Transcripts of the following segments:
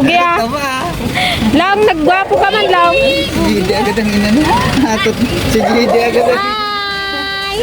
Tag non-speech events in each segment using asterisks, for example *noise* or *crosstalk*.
Pugi ah. Tama. Long, nagwapo ka man, Long. Hindi agad ang inano. Hatot si JD agad. Hi!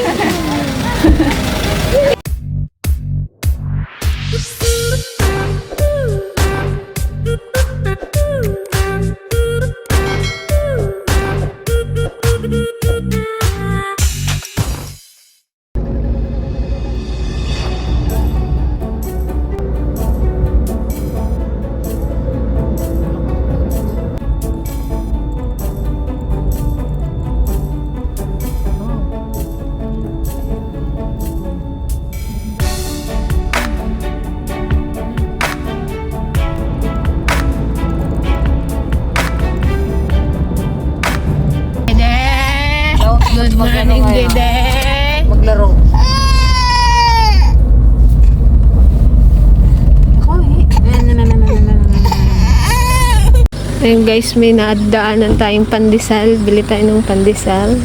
Ayun guys, may naadaanan tayong pandesal. Bili tayo ng pandesal.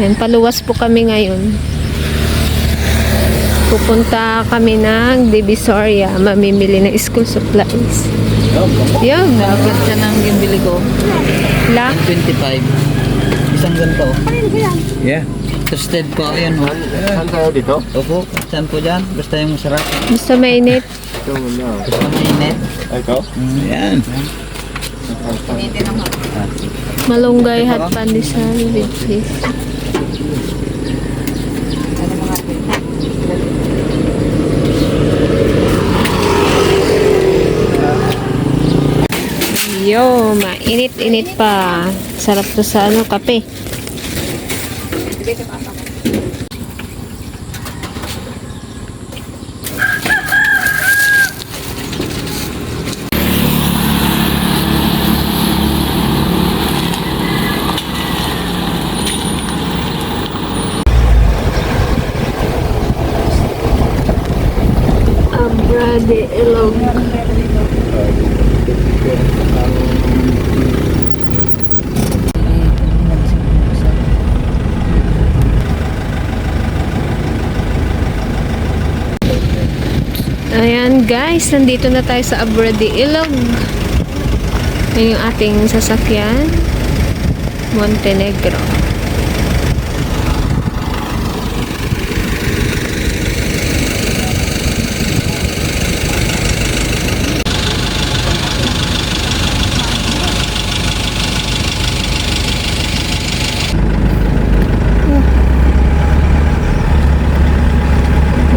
Ayan, paluwas po kami ngayon. Pupunta kami ng Divisoria. Mamimili ng school supplies. Yan. Agad ka nang yung bili ko. La. 25. Isang ganito. Yeah. Toasted po. Ayan o. Saan tayo dito? Opo. Saan po dyan? Basta yung masarap. Gusto mainit. Ito muna. Basta mainit. Ito? Yan. Malunggay hot pandesal with cheese. Yo, mainit-init pa. Sarap to sa ano, kape. activated on Ayan guys, nandito na tayo sa Abra de Ilog. Yan yung ating sasakyan. Montenegro.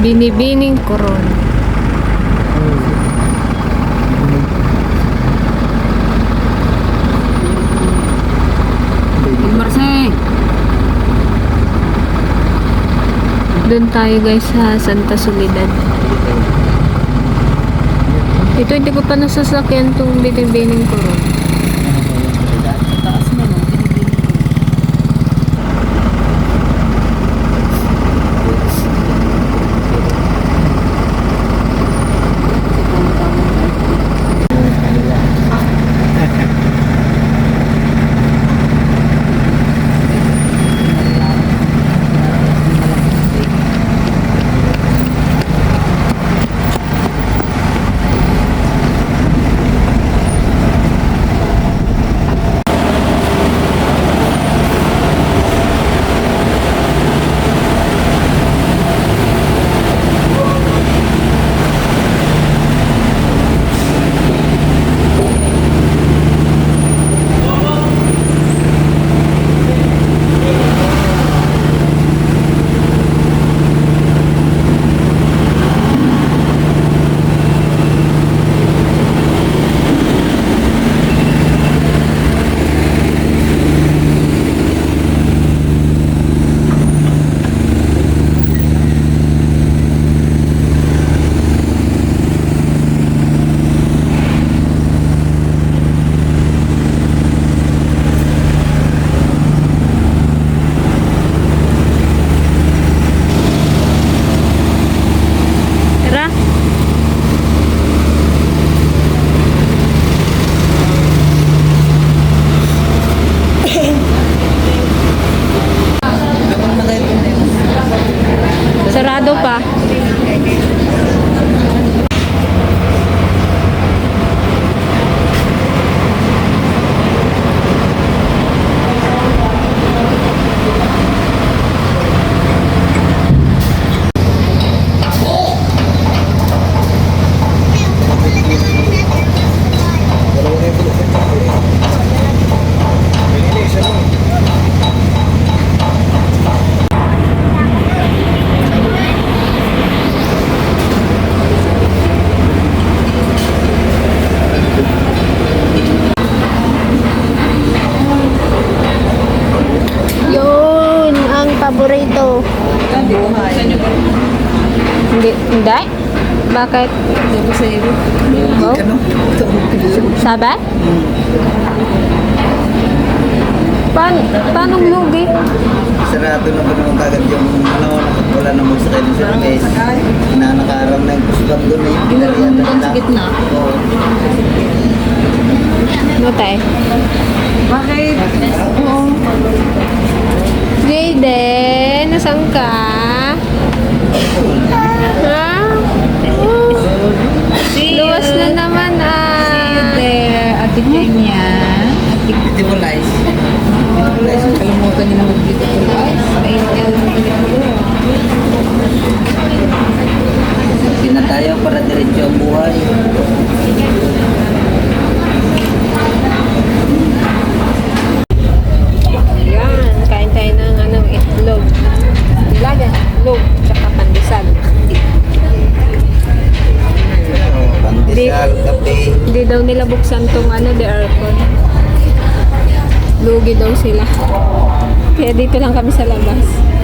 Binibining koron. Doon tayo guys sa Santa Soledad. Ito hindi ko pa nasasakyan tong binibining koron. Dito. Hindi. Hindi, hindi? Bakit? Sabi sa iyo. Oh? Ano? Sabi? Paano, paano lugi? Sarado na ba naman kagad yung ano, wala na mo sa kayo sa space. Nanakaram na yung kusgan doon eh. Pinariyan na nila. Sa gitna. Oo. Ano tayo? Bakit? Oo. Nasan ka? Ha? Oh, luwas na naman ah. There, ate Kenya. Ate Visualize. Guys, kalimutan niyo na mag-beautiful eyes. Ay, kalimutan niyo na. Hindi na tayo para diretso ang buhay. Kape. Hindi daw nila buksan tong ano, the aircon. Lugi daw sila. Kaya dito lang kami sa labas.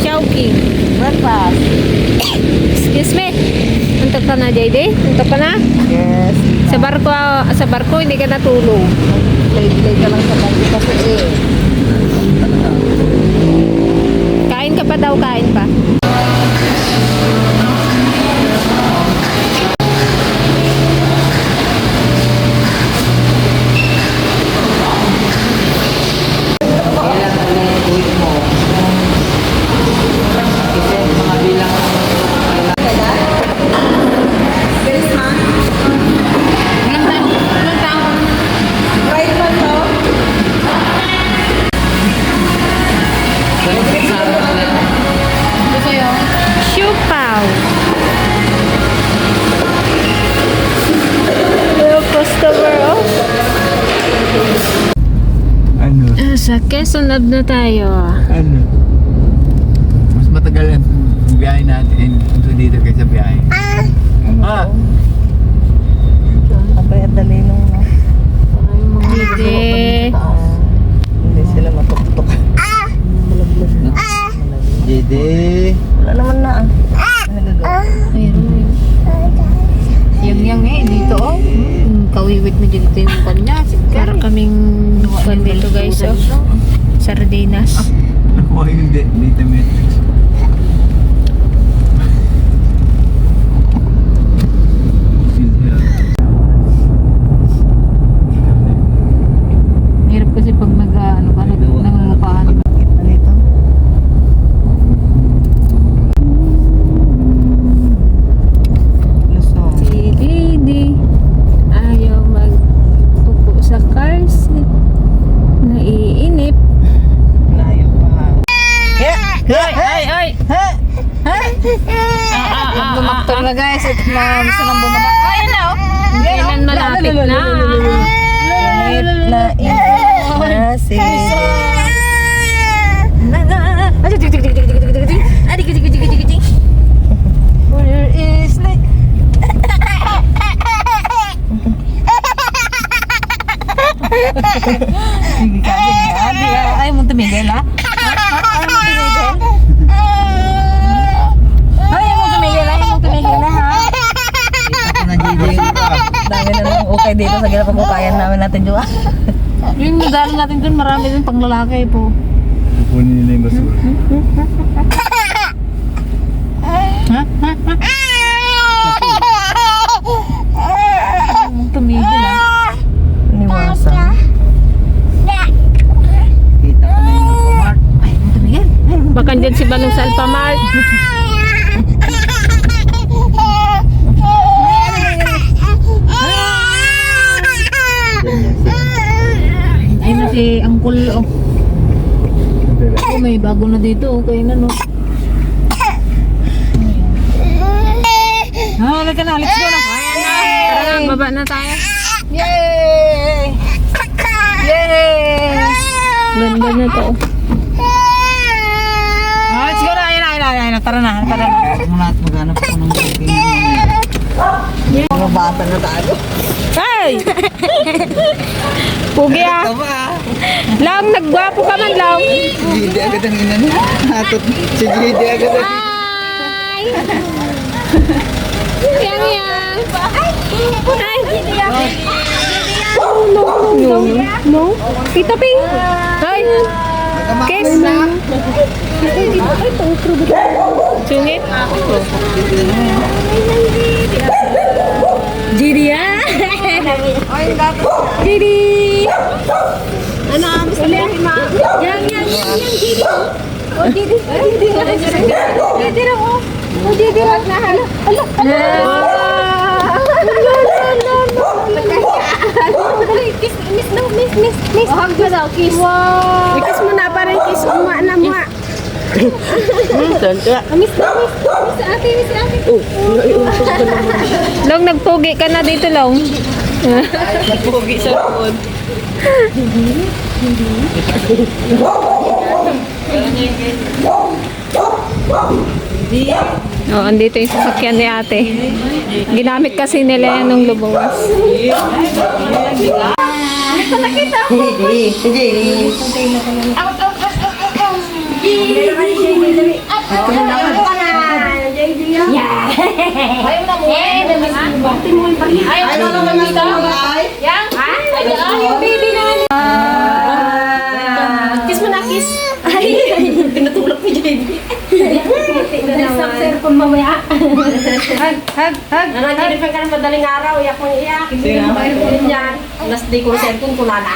Chowking. Breakfast. Excuse me. Antok ka na, JD? Antok ka na? Yes. Sa barko, sa barko hindi ka natulog. Play-play ka lang sa bagyo kasi eh. Kain ka pa daw, kain pa. Ávila. Dito dito kaysa biyahe. Ah! Abay, dali nung no. Hindi. Hindi sila matutok. JD. Wala naman na ah. Ano? Ayun. Yang yang eh, dito oh. kawiwit mo dito yung kanya. Para kaming kwan dito guys, oh. Sardinas. Nakuha yung da- data metrics. Feel here. Hirap kasi pag nag, ano ka, nag, nangungupahan. Dito. Lusong. Si Didi ayaw magpupo sa car seat. Naiinip. Layo pa. Ay, ay, ay! Pag lumaktor na guys, at na gusto nang bumaba. Ay, na oh. Kailan malapit na? Limit na informasi. Where is the... Sige ka, sige ka. Di, ah, Ayaw mong tumigil, ha? Ayaw mong tumigil? Ayaw mong tumigil, ayaw mong tumigil, ha? Ako na JJ yung Ukay dito sa gila pagkukayan namin natin, Joa. Yung medal natin dun, marami din pang lalaki po. Kunin nila yung basura. Ayaw mong tumigil, ha? Iniwasan. kita ko na yung. Baka dyan si Balong sa Alpamart. Si Uncle, oh. Oh, may bago na dito, okay na, no? *laughs* Ah, halika na, let's go na. Tara na, baba na tayo. Yay! Yay! Ganda na to. Ah, let's go na, ayun na, ayun na, ayun na, tara na, tara na. Muna at maghanap ako ng booking. Mga bata na tayo. Hey! *laughs* Pugi ah. Ito ba? Lang, nagwapo ka man, Lang. JJ agad ang ina niya. Hatot si JJ agad Hi! Yang yang. Hi! Oh, no, no, no. No? Tita Ping. Hi! Kiss. Sungit. Didi ah. Didi. Ano ang sabihin mo? Yang, yang, yang, yang, Didi. Oh, Didi. Didi. Didi raw, oh. Oh, Didi raw. Hala, hala, Kiss, miss, no, miss, miss, miss. Oh, hug mo daw, kiss. Wow. Kiss mo na, parang kiss. Umwa na, umwa. Miss na, miss. Miss ate, miss sa ate. Oh, Long, nagpugi ka na dito, Long. Pugi sa likod. Oh, andito yung sasakyan ni ate. Ginamit kasi nila yan nung lumuwas. Kiss mo na, kiss. Ay, tinutulog ni JB. Stop sir kung mamaya. Hug, hug, hug. Nanaginipan ka ng madaling araw, iyak mo iyak. Yun yan. Last day ko cellphone ko na na. aja. Ayo baby nangis. Kiss menangis. Kena tulak aja baby. Jadi pengkan ya di kulana.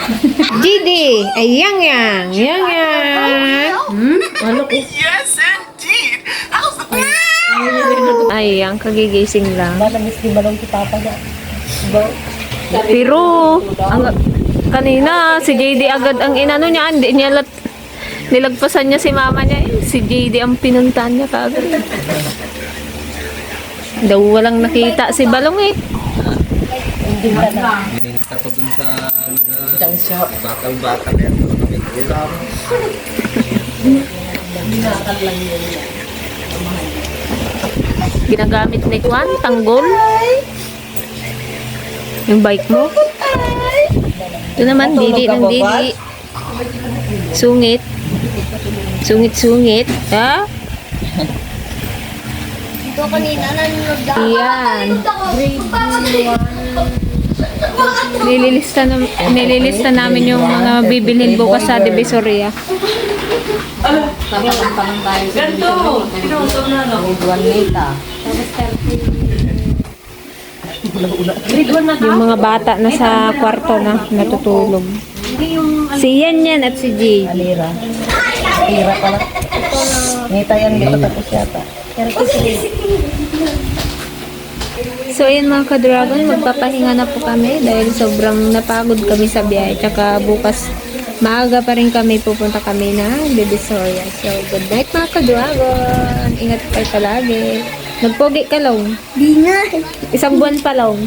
Ayang yang, yang yang. Hmm. Yes indeed. How's the Ay, ang kagigising lang. Kita Pero, ang, kanina, si JD agad ang inano niya, hindi niya lat, nilagpasan niya si mama niya. eh. Si JD ang pinuntahan niya kagad. Daw walang nakita si Balong eh. Ko dun sa bakal-bakal yan. Ulam. Ginagamit ni Kwan, tanggol. Yung bike mo. Ito naman, didi ng didi. Sungit. Sungit-sungit. Ha? Ito kanina nanonood ako. Iyan. Grade 1. Nililista, na, nililista namin yung mga bibilhin bukas sa Divisoria. Ganto! Pinutong na no? Juanita. Yung mga bata na sa kwarto na natutulog. Si Yan Yan at si Jay. Alira. Alira pala. Nita yan, di pa tapos yata. So ayun mga ka-dragon, magpapahinga na po kami dahil sobrang napagod kami sa biyahe. Tsaka bukas maaga pa rin kami, pupunta kami na Divisoria. So good night mga ka-dragon. Ingat kayo palagi. Nagpogi ka long. Di nga. Isang buwan pa long.